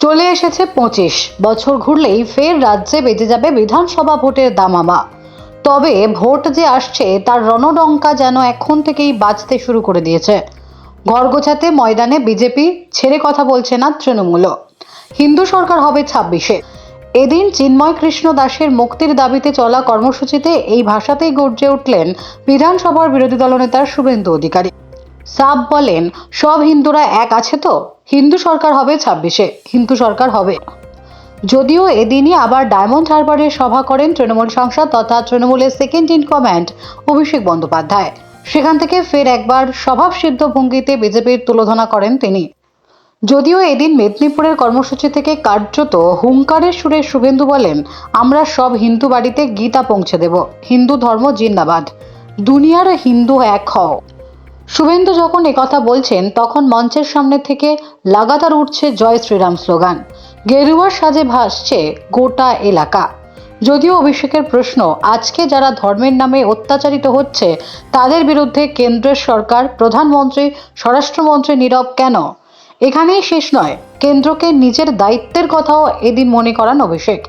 চলে এসেছে পঁচিশ। বছর ঘুরলেই ফের রাজ্যে বেজে যাবে বিধানসভা ভোটের দামামা। তবে ভোট যে আসছে, তার রণডঙ্কা যেন এখন থেকেই বাজতে শুরু করে দিয়েছে। ঘর গোছাতে ময়দানে বিজেপি ছেড়ে কথা বলছে না তৃণমূলও। হিন্দু সরকার হবে ছাব্বিশে। এদিন চিন্ময় কৃষ্ণ দাসের মুক্তির দাবিতে চলা কর্মসূচিতে এই ভাষাতেই গর্জে উঠলেন বিধানসভার বিরোধী দলনেতা শুভেন্দু অধিকারী। সাব বলেন, সব হিন্দুরা এক আছে তো? হিন্দু সরকার হবে ছাব্বিশে, হিন্দু সরকার হবে। যদিও এদিনই আবার ডায়মন্ড হারবারে সভা করেন তৃণমূল সাংসদ তথা তৃণমূলের second in command Abhishek Bandyopadhyay. সেখান থেকে ফের একবার স্বভাবসিদ্ধ ভঙ্গিতে বিজেপির তুলোধনা করেন তিনি। যদিও এদিন মেদিনীপুরের কর্মসূচি থেকে কার্যত হুঙ্কারের সুরে শুভেন্দু বলেন, আমরা সব হিন্দু বাড়িতে গীতা পৌঁছে দেব। হিন্দু ধর্ম জিন্দাবাদ। দুনিয়ার হিন্দু এক হও। শুভেন্দু যখন একথা বলছেন, তখন মঞ্চের সামনে থেকে লাগাতার উঠছে জয় শ্রীরাম স্লোগান। গেরুয়ার সাজে ভাসছে গোটা এলাকা। যদিও অভিষেকের প্রশ্ন, আজকে যারা ধর্মের নামে অত্যাচারিত হচ্ছে, তাদের বিরুদ্ধে কেন্দ্রের সরকার, প্রধানমন্ত্রী, স্বরাষ্ট্রমন্ত্রী নীরব কেন? এখানেই শেষ নয়, কেন্দ্রকে নিজের দায়িত্বের কথাও এদিন মনে করান অভিষেক।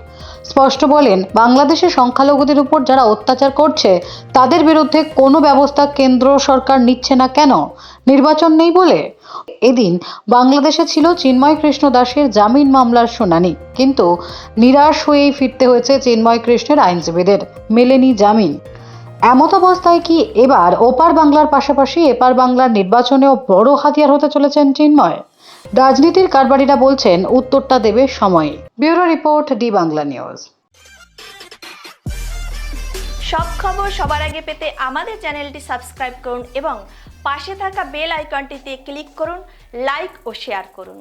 স্পষ্ট বলেন বাংলাদেশের সংখ্যালঘুদের উপর যারা অত্যাচার করছে, তাদের বিরুদ্ধে কোনো ব্যবস্থা কেন্দ্র সরকার নিচ্ছে না কেন? নির্বাচন নেই বলে? এদিন বাংলাদেশে ছিল চিন্ময় কৃষ্ণ দাসের জামিন মামলার শুনানি, কিন্তু নিরাশ হয়েই ফিরতে হয়েছে চিন্ময় কৃষ্ণের আইনজীবীদের, মেলেনি জামিন। এমত অবস্থায় কি এবার ওপার বাংলার পাশাপাশি এপার বাংলার নির্বাচনেও বড় হাতিয়ার হতে চলেছেন চিন্ময়? রাজনীতির কারবারিরা বলছেন, উত্তরটা দেবে সময়। Bureau report, D Bangla News. সব খবর সবার আগে পেতে আমাদের চ্যানেলটি সাবস্ক্রাইব করুন এবং পাশে থাকা বেল আইকনটিতে ক্লিক করুন, লাইক ও শেয়ার করুন।